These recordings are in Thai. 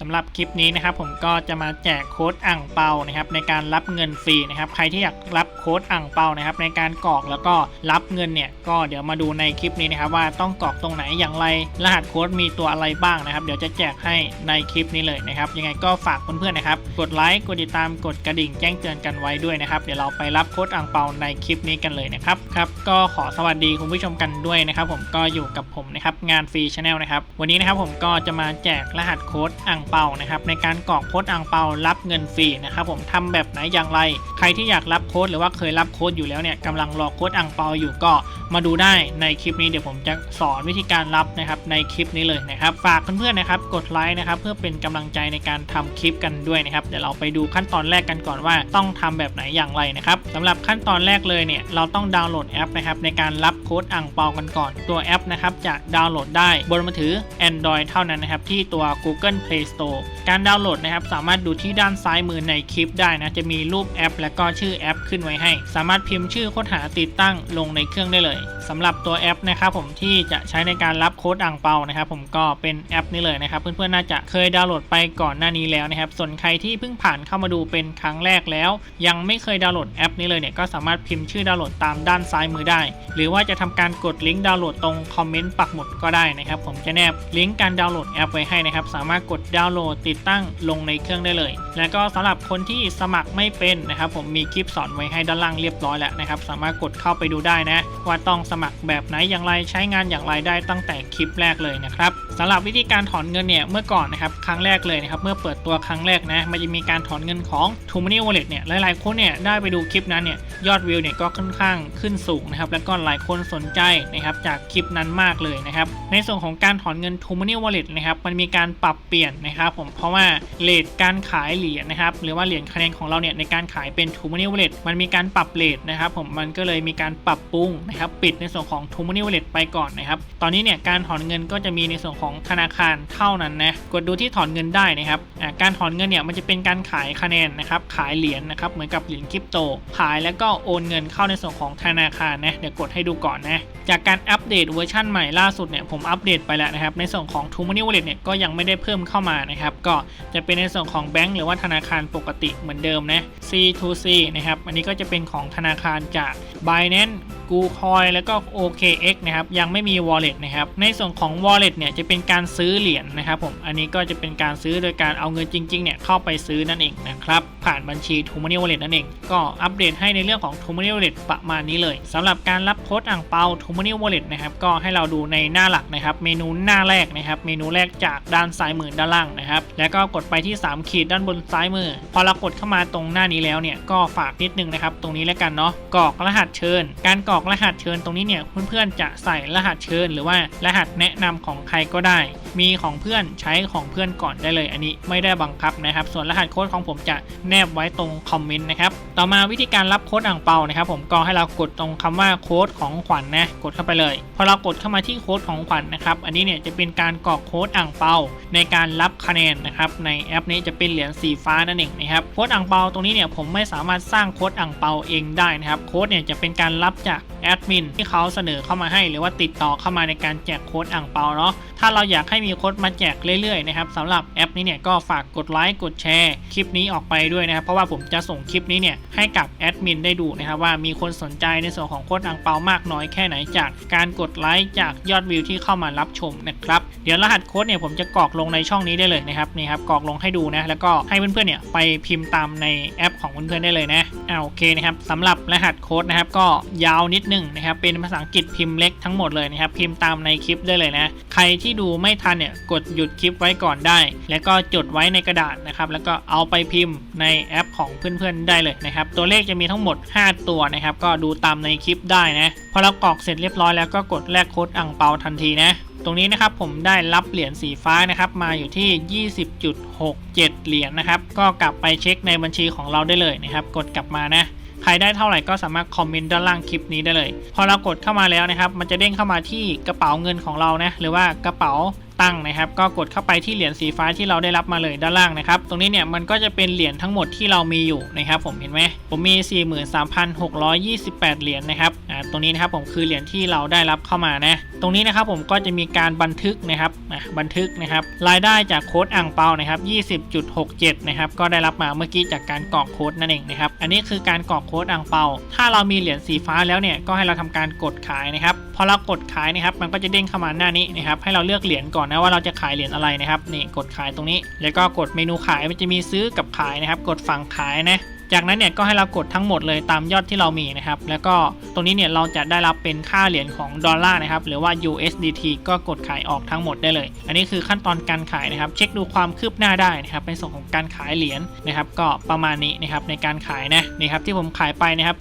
สำหรับคลิปนี้นะครับผมก็จะมาแจกโค้ดอ่างเปานะครับในการรับเงินฟรีนะครับใครที่อยากรับโค้ดอ่างเปานะครับในการกรอกแล้วก็รับเงินเนี่ยก็เดี๋ยวมาดูในคลิปนี้นะครับว่าต้องกรอกตรงไหนอย่างไร รหัสโค้ดมีตัวอะไรบ้างนะครับ เดี๋ยวจะแจกให้ในคลิปนี้เลยนะครับยังไงก็ฝากเพื่อนๆนะครับกดไลค์กดติดตามกดกระดิ่งแจ้งเตือนกันไว้ด้วยนะครับเดี๋ยวเราไปรับโค้ดอ่างเปาในคลิปนี้กันเลยนะครับครับก็ขอสวัสดีคุณผู้ชมกันด้วยนะครับผมก็อยู่กับผมนะครับงานฟรีชาแนลนะครับวันนี้นะครับผมก็จะมาแจกรหัสโค้ดอ่างเปานะครับในการกรอกโค้ดอ่างเปารับเงินฟรีนะครับผมทำแบบไหนอย่างไร ใครที่อยากรับโค้ดหรือว่าเคยรับโค้ดอยู่แล้วเนี่ยกำลังรอโค้ดอ่างเปาอยู่ก็มาดูได้ในคลิปนี้เดี๋ยวผมจะสอนวิธีการรับนะครับในคลิปนี้เลยนะครับฝากเพื่อนๆนะครับกดไลค์นะครับเพื่อเป็นกำลังใจในการทำคลิปกันด้วยนะครับเดี๋ยวเราไปดูขั้นตอนแรกกันก่อนว่าต้องทำแบบไหนอย่างไรนะครับสำหรับขั้นตอนแรกเลยเนี่ยเราต้องดาวน์โหลดแอปนะครับในการรับโค้ดอ่างเปากันก่อน ตัวแอปนะครับจะดาวน์โหลดได้บนมือถือ Android เท่านั้นนะครับที่ตัว Google Play Store การดาวน์โหลดนะครับสามารถดูที่ด้านซ้ายมือในคลิปได้นะจะมีรูปแอป และก็ชื่อแอปขึ้นไว้ให้ สามารถพิมพ์ชื่อค้นหาติดตั้งลงในเครื่องได้เลย สำหรับตัวแอปนะครับผมที่จะใช้ในการรับโค้ดอ่างเปานะครับผมก็เป็นแอปนี้เลยนะครับเพื่อนๆน่าจะเคยดาวน์โหลดไปก่อนหน้านี้แล้วนะครับส่วนใครที่เพิ่งผ่านเข้ามาดูเป็นครั้งแรกแล้ว ยังไม่เคยดาวน์โหลดแอปนี้เลยเนี่ยก็สามารถพิมพ์ชื่อดาวน์โหลดตามด้านซ้ายมือได้ หรือว่าจะทำการกดลิงก์ดาวน์โหลดตรงคอมเมนต์ปักหมุดก็ได้นะครับผมจะแนบลิงก์การดาวน์โหลดแอปไว้ให้นะครับสามารถกดดาวน์โหลดติดตั้งลงในเครื่องได้เลย แล้วก็สำหรับคนที่สมัครไม่เป็นนะครับผมมีคลิปสอนไว้ให้ด้านล่างเรียบร้อยแล้วนะครับสามารถกดเข้าไปดูได้นะว่าต้องสมัครแบบไหนอย่างไรใช้งานอย่างไรได้ตั้งแต่คลิปแรกเลยนะครับสำหรับวิธีการถอนเงินเนี่ยเมื่อก่อนนะครับครั้งแรกเลยนะครับเมื่อเปิดตัวครั้งแรกนะมันจะมีการถอนเงินของ t o m o n e y Wallet เนี่ยหลายๆคนเนี่ยได้ไปดูคลิปนั้นเนี่ยยอดวิวเนี่ยก็ค่อนข้างขึ้นสูงนะครับแล้วก็หลายคนสนใจนะครับจากคลิปนั้นมากเลยนะครับในส่วนของการถอนเงิน t o m o n e y Wallet นะครับมันมีการปรับเปลี่ยนนะครับผมเพราะว่าเลทการขายเหรียญนะครับหรือว่าเหรียญคะแนนของเราเนี่ยในการขายเป็น t o m o n e y Wallet มันมีการปรับเลทนะครับผมมันก็เลยมีการปรับปรุงนะครับปิดในในส่วนของ t o m o n e y Wallet ไปก่อนนะครับ ตอนนี้เนี่ยการถอนเงินก็จะมีในส่วนของธนาคารเท่านั้นนะ กดดูที่ถอนเงินได้นะครับ การถอนเงินเนี่ยมันจะเป็นการขายคะแนนนะครับ ขายเหรียญนะครับ เหมือนกับเหรียญคริปโต ขายแล้วก็โอนเงินเข้าในส่วนของธนาคารนะ เดี๋ยวกดให้ดูก่อนนะ จากการอัปเดตเวอร์ชันใหม่ล่าสุดเนี่ยผมอัปเดตไปแล้วนะครับ ในส่วนของ t o m o n e y Wallet เนี่ยก็ยังไม่ได้เพิ่มเข้ามานะครับ ก็จะเป็นในส่วนของแบงก์หรือว่าธนาคารปกติเหมือนเดิมนะ C2C นะครับ อันนี้ก็จะเป็นของธนาคารจาก Binance กูคอยแล้วก็ OKX นะครับยังไม่มี wallet นะครับในส่วนของ wallet เนี่ยจะเป็นการซื้อเหรียญนะครับผมอันนี้ก็จะเป็นการซื้อโดยการเอาเงินจริงๆเนี่ยเข้าไปซื้อนั่นเองนะครับผ่านบัญชี t o m o n e y Wallet นั่นเองก็อัปเดตให้ในเรื่องของ t o m o n e y Wallet ประมาณนี้เลยสำหรับการรับโค้ดอ่างเปา t o m o n e y Wallet นะครับก็ให้เราดูในหน้าหลักนะครับเมนูหน้าแรกนะครับเมนูแรกจากด้านซ้ายมือด้านล่างนะครับแล้วก็กดไปที่ 3 ขีดด้านบนซ้ายมือ พอเรากดเข้ามาตรงหน้านี้แล้วเนี่ยก็ฝากนิดนึงนะครับตรงนี้แล้วกันเนาะกรอกรหัสเชิญ การกรอกรหัสเชิญตรงนี้เนี่ยเพื่อนๆจะใส่รหัสเชิญหรือว่ารหัสแนะนำของใครก็ได้ มีของเพื่อนใช้ของเพื่อนก่อนได้เลย อันนี้ไม่ได้บังคับนะครับ ส่วนรหัสโค้ดของผมจะแนบไว้ตรงคอมเมนต์นะครับ ต่อมาวิธีการรับโค้ดอ่างเปานะครับผมก็ให้เรากดตรงคำว่าโค้ดของขวัญนนะกดเข้าไปเลยพอเรากดเข้ามาที่โค้ดของขวัญนะครับอันนี้เนี่ยจะเป็นการกรอกโค้ดอ่างเปาในการรับคะแนนนะครับในแอปนี้จะเป็นเหรียญสีฟ้านั่นเองนะครับโค้ดอ่างเปาตรงนี้เนี่ยผมไม่สามารถสร้างโค้ดอ่างเปาเองได้นะครับโค้ดเนี่ยจะเป็นการรับจากแอดมินที่เขาเสนอเข้ามาให้ หรือว่าติดต่อเข้ามาในการแจกโค้ดอ่างเปาเนาะถ้าเราอยากให้มีโค้ดมาแจกเรื่อยๆนะครับสำหรับแอปนี้เนี่ยก็ฝากกดไลค์กดแชร์คลิปนี้ออกไปด้วยนะครับเพราะว่าผมจะส่งคลิปนี้เนี่ยให้กับแอดมินได้ดูนะครับว่ามีคนสนใจในส่วนของโค้ดอ่างเปามากน้อยแค่ไหนจากการกดไลค์จากยอดวิวที่เข้ามารับชมนะครับเดี๋ยวรหัสโค้ดเนี่ยผมจะกรอกลงในช่องนี้ได้เลยนะครับนี่ครับกรอกลงให้ดูนะแล้วก็ให้เพื่อนๆเนี่ยไปพิมพ์ตามในแอปของเพื่อนๆได้เลยนะอ่าโอเคนะครับสำหรับรหัสโค้ดนะครับก็ยาวนิดนึงนะครับเป็นภาษาอังกฤษพิมพ์เล็กทั้งหมดเลยนะครับพิมพ์ตามในคลิปได้เลยนะใครที่ดูไม่ทันเนี่ยกดหยุดคลิปไว้ก่อนได้ แล้วก็จดไว้ในกระดาษนะครับแล้วก็เอาไปพิมพ์ในแอปของเพื่อนๆได้เลยนะครับตัวเลขจะมีทั้งหมด 5 ตัวนะครับก็ดูตามในคลิปได้นะพอเรากรอกเสร็จเรียบร้อยแล้วก็กดแลกโค้ดอ่างเปาทันทีนะตรงนี้นะครับผมได้รับเหรียญสีฟ้านะครับมาอยู่ที่ 20.67 เหรียญนะครับก็กลับไปเช็คในบัญชีของเราได้เลยนะครับกดกลับมานะใครได้เท่าไหร่ก็สามารถคอมเมนต์ด้านล่างคลิปนี้ได้เลย พอเรากดเข้ามาแล้วนะครับ มันจะเด้งเข้ามาที่กระเป๋าเงินของเรานะหรือว่ากระเป๋า ตั้งนะครับ ก็กดเข้าไปที่เหรียญสีฟ้าที่เราได้รับมาเลยด้านล่างนะครับ ตรงนี้เนี่ยมันก็จะเป็นเหรียญทั้งหมดที่เรามีอยู่นะครับ ผมเห็นไหมผมมี 43,628 เหรียญนะครับอ่าตรงนี้นะครับผมคือเหรียญที่เราได้รับเข้ามานะ ตรงนี้นะครับผมก็จะมีการบันทึกนะครับอะบันทึกนะครับรายได้จากโค้ดอ่างเปานะครับ20.67นะครับก็ได้รับมาเมื่อกี้จากการกรอกโค้ดนั่นเองนะครับอันนี้คือการกรอกโค้ดอ่างเปา ถ้าเรามีเหรียญสีฟ้าแล้วเนี่ยก็ให้เราทำการกดขายนะครับพอเรากดขายนะครับ มันก็จะเด้งเข้ามาหน้านี้นะครับ ให้เราเลือกเหรียญก่อนนะว่าเราจะขายเหรียญอะไรนะครับ นี่กดขายตรงนี้ แล้วก็กดเมนูขายมันจะมีซื้อกับขายนะครับ กดฝั่งขายนะ จากนั้นเนี่ยก็ให้เรากดทั้งหมดเลยตามยอดที่เรามีนะครับ แล้วก็ตรงนี้เนี่ยเราจะได้รับเป็นค่าเหรียญของดอลลาร์นะครับ หรือว่า USDT ก็กดขายออกทั้งหมดได้เลย อันนี้คือขั้นตอนการขายนะครับ เช็คดูความคืบหน้าได้นะครับในส่วนของการขายเหรียญนะครับ ก็ประมาณนี้นะครับในการขายนะนี่ครับที่ผมขายไปนะครับ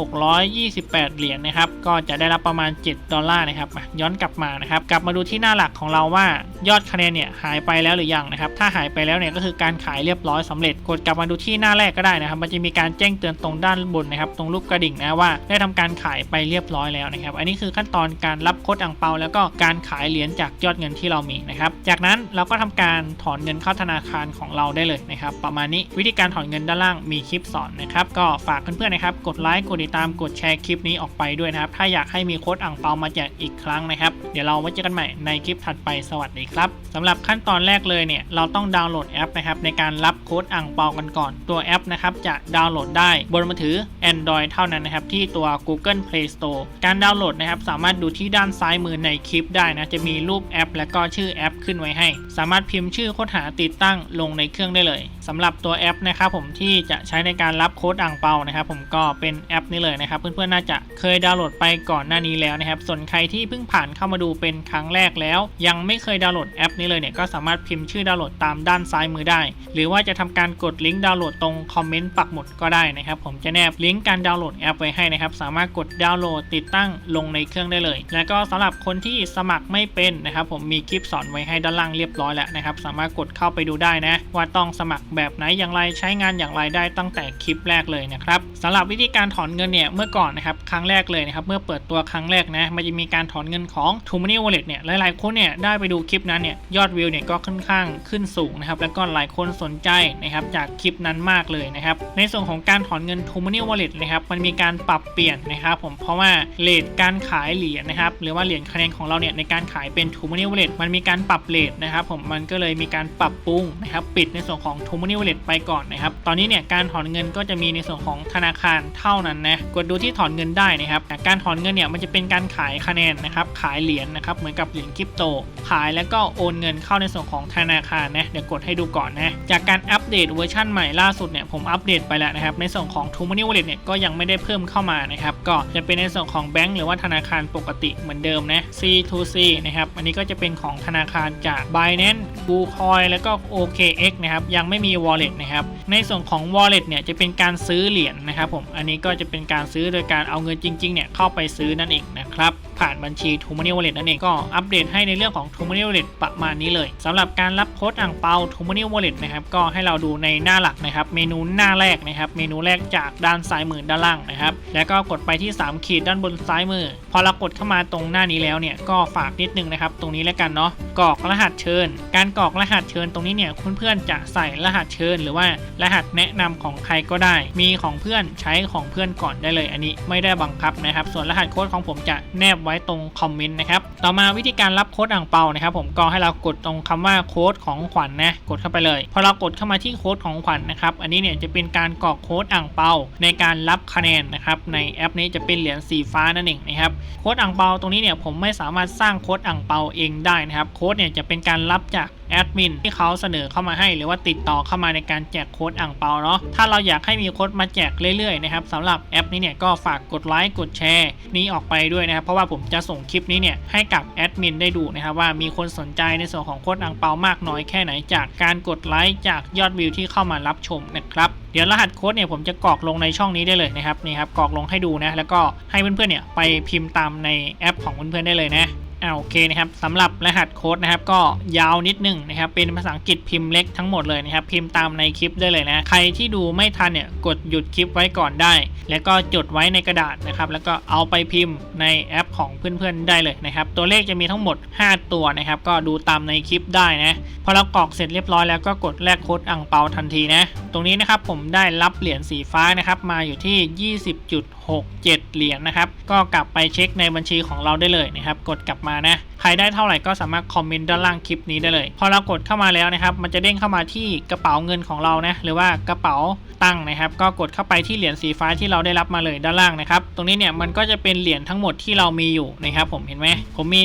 43,628 เหรียญนะครับ ก็จะได้รับประมาณ 7 ดอลลาร์นะครับ ย้อนกลับมานะครับ กลับมาดูที่หน้าหลักของเราว่ายอดคะแนนเนี่ยหายไปแล้วหรือยังนะครับ ถ้าหายไปแล้วเนี่ยก็คือการขายเรียบร้อยสำเร็จ กดกลับมาดูที่หน้าแรกก็ได้นะครับ มันจะมีการแจ้งเตือนตรงด้านบนนะครับตรงรูปกระดิ่งนะว่าได้ทำการขายไปเรียบร้อยแล้วนะครับ อันนี้คือขั้นตอนการรับโค้ดอ่างเปา แล้วก็การขายเหรียญจากยอดเงินที่เรามีนะครับ จากนั้นเราก็ทำการถอนเงินเข้าธนาคารของเราได้เลยนะครับ ประมาณนี้วิธีการถอนเงินด้านล่างมีคลิปสอนนะครับ ก็ฝากเพื่อนๆนะครับ กดไลค์ กดติดตาม กดแชร์คลิปนี้ออกไปด้วยนะครับ ถ้าอยากให้มีโค้ดอ่างเปามาแจกอีกครั้งนะครับ เดี๋ยวเราไว้เจอกันใหม่ในคลิปถัดไป สวัสดีครับสำหรับขั้นตอนแรกเลยเนี่ย เราต้องดาวน์โหลดแอปนะครับในการรับโค้ดอ่างเปากันก่อน ตัวแอแอปนะครับจะดาวน์โหลดได้บนมือถือ Android เท่านั้นนะครับที่ตัว Google Play Store การดาวน์โหลดนะครับสามารถดูที่ด้านซ้ายมือในคลิปได้นะจะมีรูปแอป และก็ชื่อแอปขึ้นไว้ให้ สามารถพิมพ์ชื่อค้นหาติดตั้งลงในเครื่องได้เลยสำหรับตัวแอปนะครับผมที่จะใช้ในการรับโค้ดอ่างเปานะครับผมก็เป็นแอปนี้เลยนะครับ เพื่อนๆน่าจะเคยดาวน์โหลดไปก่อนหน้านี้แล้วนะครับ ส่วนใครที่เพิ่งผ่านเข้ามาดูเป็นครั้งแรกแล้ว ยังไม่เคยดาวน์โหลดแอปนี้เลยเนี่ยก็สามารถพิมพ์ชื่อดาวน์โหลดตามด้านซ้ายมือได้ หรือว่าจะทำการกดลิงก์ดาวน์โหลดตรงคอมเมนต์ปักหมุดก็ได้นะครับผมจะแนบลิงก์การดาวน์โหลดแอปไว้ให้นะครับสามารถกดดาวน์โหลดติดตั้งลงในเครื่องได้เลย แล้วก็สำหรับคนที่สมัครไม่เป็นนะครับผมมีคลิปสอนไว้ให้ด้านล่างเรียบร้อยแล้วนะครับสามารถกดเข้าไปดูได้นะว่าต้องสมัครแแบบไหนอย่างไรใช้งานอย่างไรได้ตั้งแต่คลิปแรกเลยนะครับสำหรับวิธีการถอนเงินเนี่ยเมื่อก่อนนะครับครั้งแรกเลยนะครับเมื่อเปิดตัวครั้งแรกนะมันจะมีการถอนเงินของ t o m o n e y Wallet เนี่ยหลายๆคนเนี่ยได้ไปดูคลิปนั้นเนี่ยยอดวิวเนี่ยก็ค่อนข้างขึ้นสูงนะครับแล้วก็หลายคนสนใจนะครับจากคลิปนั้นมากเลยนะครับในส่วนของการถอนเงิน t o m o n e y Wallet นะครับมันมีการปรับเปลี่ยนนะครับผมเพราะว่าเลทการขายเหรียญนะครับหรือว่าเหรียญคะแนนของเราเนี่ยในการขายเป็น t o m o n e y Wallet มันมีการปรับเลทนะครับผมมันก็เลยมีการปรับปรุงนะครับปิดในส่วนของ t o m o n e y Wallet ไปก่อนนะครับ ตอนนี้เนี่ยการถอนเงินก็จะมีในส่วนของธนาคารเท่านั้นนะ กดดูที่ถอนเงินได้นะครับ การถอนเงินเนี่ยมันจะเป็นการขายคะแนนนะครับ ขายเหรียญนะครับ เหมือนกับเหรียญคริปโต ขายแล้วก็โอนเงินเข้าในส่วนของธนาคารนะ เดี๋ยวกดให้ดูก่อนนะ จากการอัปเดตเวอร์ชันใหม่ล่าสุดเนี่ยผมอัปเดตไปแล้วนะครับ ในส่วนของ t o m o n e y Wallet เนี่ยก็ยังไม่ได้เพิ่มเข้ามานะครับ ก็จะเป็นในส่วนของแบงก์หรือว่าธนาคารปกติเหมือนเดิมนะ C2C นะครับ อันนี้ก็จะเป็นของธนาคารจาก Binance BlueCoin แล้วก็ OKX นะครับ ยังไม่มีี Wallet นะครับ ในส่วนของ Wallet เนี่ยจะเป็นการซื้อเหรียญนะครับผม อันนี้ก็จะเป็นการซื้อโดยการเอาเงินจริงๆเนี่ยเข้าไปซื้อนั่นเองนะครับ ผ่านบัญชี t o m o n e y Wallet นั่นเองก็อัปเดตให้ในเรื่องของ t o m o n e y Wallet ประมาณนี้เลยสำหรับการรับโค้ดอ่างเปา t o m o n e y Wallet นะครับก็ให้เราดูในหน้าหลักนะครับเมนูหน้าแรกนะครับเมนูแรกจากด้านซ้ายมือด้านล่างนะครับแล้วก็กดไปที่ 3 ขีดด้านบนซ้ายมือ พอเรากดเข้ามาตรงหน้านี้แล้วเนี่ยก็ฝากนิดนึงนะครับตรงนี้แล้วกันเนาะกรอกรหัสเชิญ การกรอกรหัสเชิญตรงนี้เนี่ยเพื่อนๆจะใส่รหัสเชิญ หรือว่ารหัสแนะนำของใครก็ได้ มีของเพื่อนใช้ของเพื่อนก่อนได้เลย อันนี้ไม่ได้บังคับนะครับ ส่วนรหัสโค้ดของผมจะแนบไว้ว้ตรงคอมเมนต์นะครับต่อมาวิธีการรับโค้ดอ่างเปานะครับผมก็ให้เรากดตรงคำว่าโค้ดของขวัญนนะกดเข้าไปเลยพอเรากดเข้ามาที่โค้ดของขวัญนะครับอันนี้เนี่ยจะเป็นการกรอกโค้ดอ่างเปาในการรับคะแนนนะครับในแอปนี้จะเป็นเหรียญสีฟ้านั่นเองนะครับโค้ดอ่างเปาตรงนี้เนี่ยผมไม่สามารถสร้างโค้ดอ่างเปาเองได้นะครับโค้ดเนี่ยจะเป็นการรับจาก แอดมินที่เขาเสนอเข้ามาให้ หรือว่าติดต่อเข้ามาในการแจกโค้ดอ่างเปาเนาะถ้าเราอยากให้มีโค้ดมาแจกเรื่อยๆนะครับสำหรับแอปนี้เนี่ยก็ฝากกดไลค์กดแชร์นี้ออกไปด้วยนะครับเพราะว่าผมจะส่งคลิปนี้เนี่ยให้กับแอดมินได้ดูนะครับว่ามีคนสนใจในส่วนของโค้ดอ่างเปามากน้อยแค่ไหนจากการกดไลค์จากยอดวิวที่เข้ามารับชมนะครับเดี๋ยวรหัสโค้ดเนี่ยผมจะกรอกลงในช่องนี้ได้เลยนะครับนี่ครับกรอกลงให้ดูนะแล้วก็ให้เพื่อนๆเนี่ยไปพิมพ์ตามในแอปของเพื่อนๆได้เลยนะ อ่าโอเคนะครับสำหรับรหัสโค้ดนะครับก็ยาวนิดนึงนะครับ เป็นภาษาอังกฤษพิมพ์เล็กทั้งหมดเลยนะครับ พิมพ์ตามในคลิปได้เลยนะ ใครที่ดูไม่ทันเนี่ยกดหยุดคลิปไว้ก่อนได้ แล้วก็จดไว้ในกระดาษนะครับ แล้วก็เอาไปพิมพ์ในแอปของเพื่อนๆได้เลยนะครับ ตัวเลขจะมีทั้งหมด 5 ตัวนะครับ ก็ดูตามในคลิปได้นะพอเรากรอกเสร็จเรียบร้อยแล้วก็กดแลกโค้ดอ่งเปาทันทีนะตรงนี้นะครับผมได้รับเหรียญสีฟ้านะครับมาอยู่ที่ 20.67 เหรียญนะครับก็กลับไปเช็คในบัญชีของเราได้เลยนะครับ กดกลับมานะ ใครได้เท่าไหร่ก็สามารถคอมเมนต์ด้านล่างคลิปนี้ได้เลย พอเรากดเข้ามาแล้วนะครับ มันจะเด้งเข้ามาที่กระเป๋าเงินของเรานะ หรือว่ากระเป๋าตังค์นะครับ ก็กดเข้าไปที่เหรียญสีฟ้าที่เราได้รับมาเลยด้านล่างนะครับ ตรงนี้เนี่ยมันก็จะเป็นเหรียญทั้งหมดที่เรามีอยู่นะครับ ผมเห็นไหมผมมี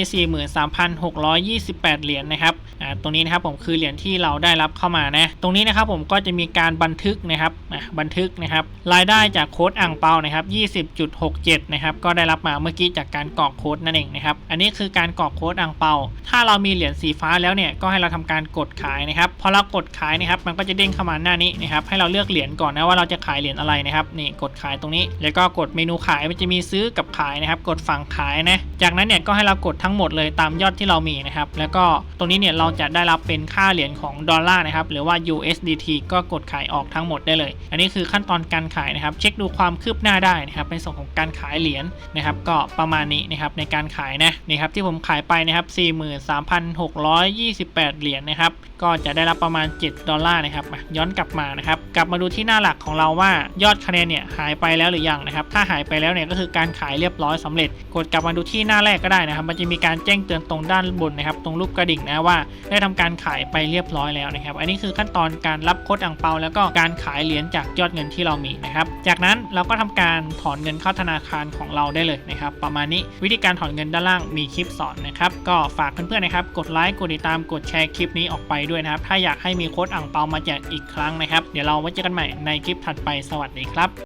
43,628 เหรียญนะครับ อ่า ตรงนี้นะครับผมคือเหรียญที่เราได้รับเข้ามานะ ตรงนี้นะครับผมก็จะมีการบันทึกนะครับ อะบันทึกนะครับ รายได้จากโค้ดอ่างเปานะครับ 20.67 นะครับ ก็ได้รับมาเมื่อกี้จากการกรอกโค้ดนั่นเองนะครับ อันนี้คือการกรอกโค้ดอ่างเปา ถ้าเรามีเหรียญสีฟ้าแล้วเนี่ยก็ให้เราทำการกดขายนะครับพอเรากดขายนะครับมันก็จะเด้งเข้ามาหน้านี้นะครับให้เราเลือกเหรียญก่อนนะว่าเราจะขายเหรียญอะไรนะครับนี่กดขายตรงนี้ แล้วก็กดเมนูขายมันจะมีซื้อกับขายนะครับ กดฝั่งขายนะจากนั้นเนี่ยก็ให้เรากดทั้งหมดเลยตามยอดที่เรามีนะครับแล้วก็ตรงนี้เนี่ยเราจะได้รับเป็นค่าเหรียญของดอลลาร์นะครับหรือว่า USDT ก็กดขายออกทั้งหมดได้เลย อันนี้คือขั้นตอนการขายนะครับ เช็คดูความคืบหน้าได้นะครับในส่วนของการขายเหรียญนะครับ ก็ประมาณนี้นะครับในการขายนะนี่ครับที่ผมขายไปนะครับ43,628 เหรียญนะครับ ก็จะได้รับประมาณ 7 ดอลลาร์นะครับ ย้อนกลับมานะครับ กลับมาดูที่หน้าหลักของเราว่ายอดคะแนนเนี่ยหายไปแล้วหรือยังนะครับ ถ้าหายไปแล้วเนี่ยก็คือการขายเรียบร้อยสำเร็จ กดกลับมาดูที่หน้าแรกก็ได้นะครับ มันจะมีการแจ้งเตือนตรงด้านบนนะครับ ตรงรูปกระดิ่งนะว่า ได้ทำการขายไปเรียบร้อยแล้วนะครับ อันนี้คือขั้นตอนการรับโค้ดอ่งเปา แล้วก็การขายเหรียญจากยอดเงินที่เรามีนะครับ จากนั้นเราก็ทำการถอนเงินเข้าธนาคารของเราได้เลยนะครับ ประมาณนี้วิธีการถอนเงินด้านล่างมีคลิปสอนนะครับ ก็ฝากเพื่อนๆนะครับ กดไลค์ กดติดตาม กดแชร์คลิปนี้ออกไปด้วยนะครับ ถ้าอยากให้มีโค้ดอ่างเปามาแจกอีกครั้งนะครับ เดี๋ยวเราไว้เจอกันใหม่ในคลิปถัดไป สวัสดีครับ